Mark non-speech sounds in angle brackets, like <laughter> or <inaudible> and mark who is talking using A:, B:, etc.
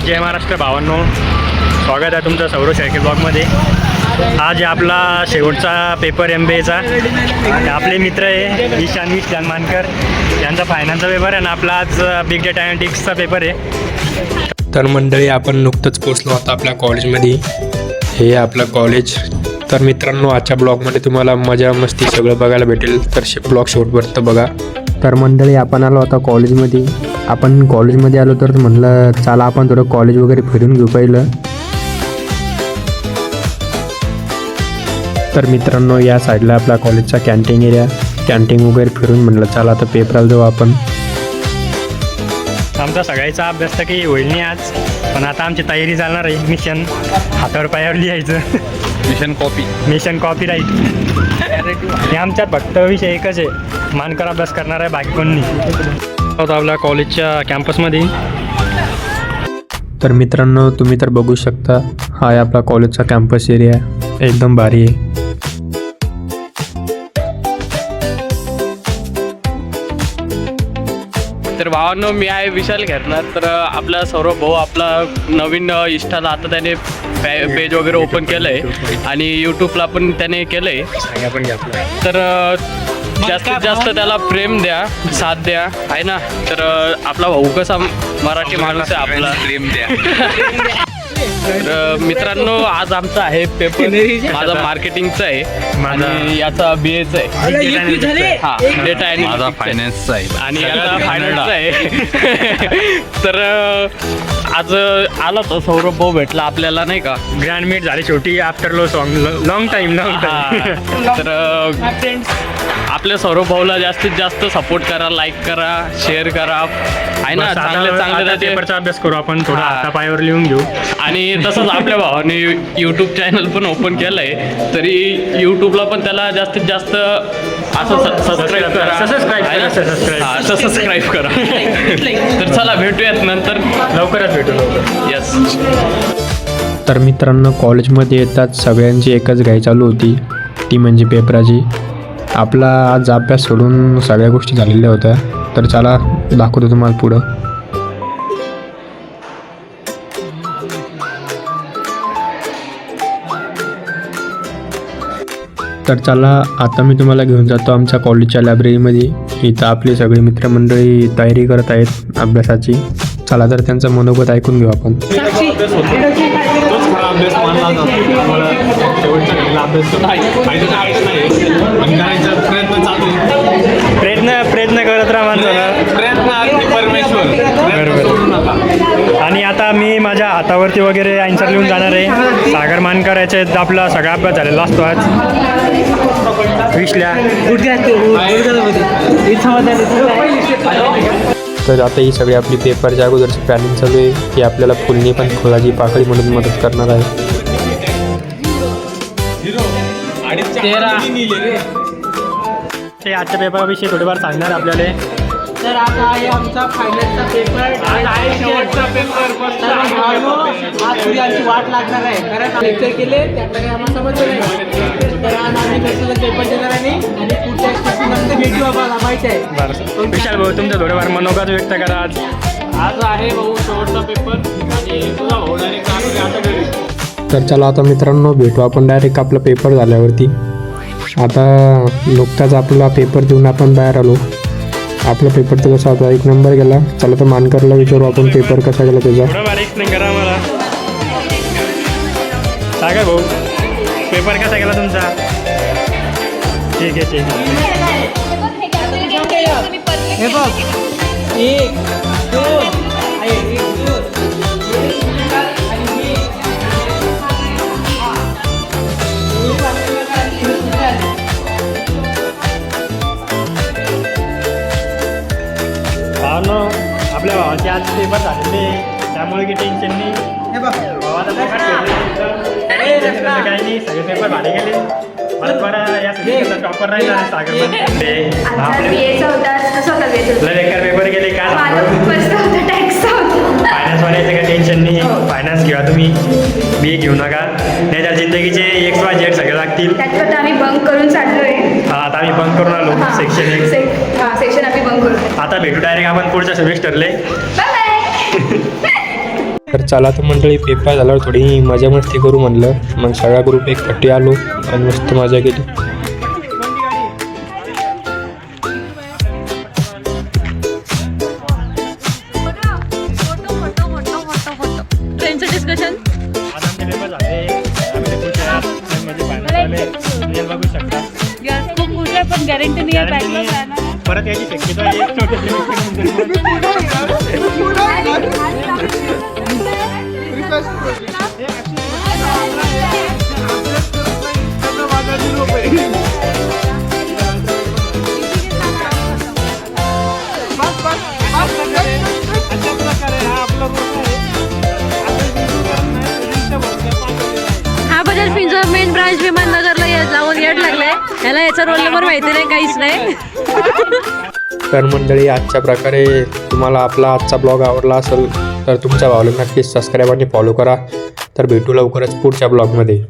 A: जय महाराष्ट्र भावांनो स्वागत आहे तुमचं सौरव सायकल ब्लॉगमध्ये. आज आहे आपला शेवटचा पेपर एम बी एचा आपले मित्र आहे ईशान विशान मानकर यांचा फायनान्सचा पेपर आहे आणि आपला आज बिग डेटा अनालिटिक्सचा पेपर आहे.
B: तर मंडळी आपण नुकतंच पोचलो होतो आपल्या कॉलेजमध्ये हे आहे आपलं कॉलेज तर मित्रांनो आजच्या ब्लॉगमध्ये तुम्हाला मजा मस्ती सगळं बघायला भेटेल. तर ब्लॉग शेवटपर्यंत बघा. तर मंडळी आपण आलो आता कॉलेजमध्ये आपण कॉलेजमध्ये आलो तर म्हणलं चला आपण थोडं कॉलेज वगैरे फिरून घेऊ पहिलं. तर मित्रांनो या साईडला आपला कॉलेजचा कॅन्टीन एरिया कॅन्टीन वगैरे फिरून म्हणलं चला आता पेपराला जाऊ आपण.
A: आमचा सगळ्याचा अभ्यास तर काही होईल नाही आज पण आता आमची तयारी चालणार आहे मिशन. हातावर पायावर लिहायचं.
C: Mission copy.
A: Mission copy right. आणि आमच्यात फक्त विषय एकच आहे मानकर अभ्यास करणार आहे बाकी कोण नाही होता आपल्या कॉलेजच्या कॅम्पसमध्ये.
B: तर मित्रांनो तुम्ही तर बघू शकता हा आहे आपला कॉलेजचा कॅम्पस एरिया एकदम भारी आहे.
C: तर भावांनो मी आहे विशाल घेरणार तर आपला सौरभ भाऊ आपला नवीन इष्टाला आता त्याने पॅ- पेज वगैरे ओपन केलं आहे आणि यूट्यूबला पण त्याने केलं आहे तर जास्तीत जास्त त्याला प्रेम द्या साथ द्या आहे ना? तर आपला भाऊ कसा मराठी माणूस आहे आपला. प्रेम द्या. <laughs> <laughs> तर मित्रांनो आज आमचा आहे पेपर माझा मार्केटिंगचा आहे.
A: माझा-
C: आणि याचा बी एचा आहे. हा डेटा
D: माझा फायनान्सचा आहे.
C: आणि याचा फायनलचा आहे. <laughs> तर आज आला तो सौरभ भाऊ भेटला आपल्याला नाही का?
A: ग्रँड मीट झाली शेवटी after low song long time long time
C: हा. <laughs> तर आपल्या सौरभ भाऊला जास्तीत जास्त सपोर्ट करा लाईक करा शेअर करा. आहे ना? चांगले चांगले
A: पेपरचा अभ्यास करू आपण थोडा.
C: हा.
A: हाता पायावर लिहून घेऊ.
C: आणि तसंच आपल्या भावाने यूट्यूब चॅनल पण ओपन केलं आहे तरी यूट्यूबला पण त्याला जास्तीत जास्त असं सबस्क्राईब करा. सबस्क्राईब करा तर चला भेटूयात नंतर.
A: लवकरच भेटू लवकर.
C: यस
B: तर मित्रांनो कॉलेजमध्ये येतात सगळ्यांची एकच घाई चालू होती. ती म्हणजे पेपराची. आपला आज अभ्यास सोडून सगळ्या गोष्टी झालेल्या होत्या. तर चला दाखवतो तुम्हाला पुढं. तर चला आता मी तुम्हाला घेऊन जातो आमच्या कॉलेजच्या लायब्ररीमध्ये इथं आपली सगळी मित्रमंडळी तयारी करत आहेत अभ्यासाची. चला तर त्यांचं मनोगत ऐकून घेऊ आपण.
A: प्रयत्न मानकर याच्यात आपला सगळा अभ्यास झालेला असतो आज. विश्ल्या.
B: तर आता ही सगळी आपली पेपरच्या अगोदरची प्लॅनिंग चालू आहे की आपल्याला फुलणी पण फुलाची पाकळी म्हणून मदत करणार आहे.
A: ते आजच्या पेपराविषयी थोडेफार सांगणार आपल्याला.
E: तर आता आहे आमचा फायनलचा पेपर आज आहे शेवटचा पेपर आज वाट लागणार आहे. कारण लेक्चर केले त्यातलं काही आम्हाला समजलं नाही. तर आज आम्ही कसं पेपर देणार आहे? आणि पुढच्या स्टेशन नंतर भेटू आम्हाला माहिती आहे.
A: बरं. विशाल भाऊ तुमचं थोडेफार मनोगत व्यक्त करा आज.
C: आज आहे भाऊ शेवटचा पेपर आणि तुझा भाऊ डायरेक्ट आता घरी.
B: तर चला आता मित्रांनो भेटू आपण डायरेक्ट आपला पेपर झाल्यावरती. आता नुकताच आपला पेपर देऊन आपण बाहेर आलो. आपला पेपर तर कसा होता एक नंबर गेला. चला तर मानकरला विचारू आपण पेपर कसा गेला त्याचा
A: करा मला भाऊ पेपर कसा गेला तुमचा? ठीक आहे ठीक आहे.
E: हे बघ. एक
A: भावांनो आपल्या भावाचे आज पेपर झालेले त्यामुळे काही टेन्शन नाही.
E: हे बघ.
A: भावाचा पेपर काही नाही सगळे पेपर भाडे गेले. परत बरं या सगळ्या टॉपर राहिला सागर बेकार पेपर गेले काय काही टेन्शन नाही फायनान्स घ्या तुम्ही. बी घेऊ नका. नाही तर जिंदगीचे एक्स वाय झेड सगळे लागतील. बंद करून आलो. सेक्शन एक.
F: सेक- हा सेक्शन आम्ही बंक करू.
A: आता भेटू डायरेक्ट आपण पुढच्या सेमिस्टरले
F: बाय बाय
B: तर चला तर मंडळी पेपर झाल्यावर थोडी मजा मस्ती करू म्हणलं. मग सगळा ग्रुप एक खट्टी आलो आणि मस्त मजा केली.
D: डिस्कशन पण गॅरंटी नाही आहे
A: Guarantee
D: बॅकलॉग आहे
A: नाही.
D: ना
A: परत याची शक्यता आहे. एक छोटे
D: हा येड याचा रोल नंबर माहिती नाही काहीच नाही.
B: तर मंडळी आजच्या प्रकारे तुम्हाला आपला आजचा ब्लॉग आवडला असेल तर तुमच्या भावाला नक्कीच सबस्क्राईब आणि फॉलो करा. तर भेटू लवकरच पुढच्या ब्लॉगमध्ये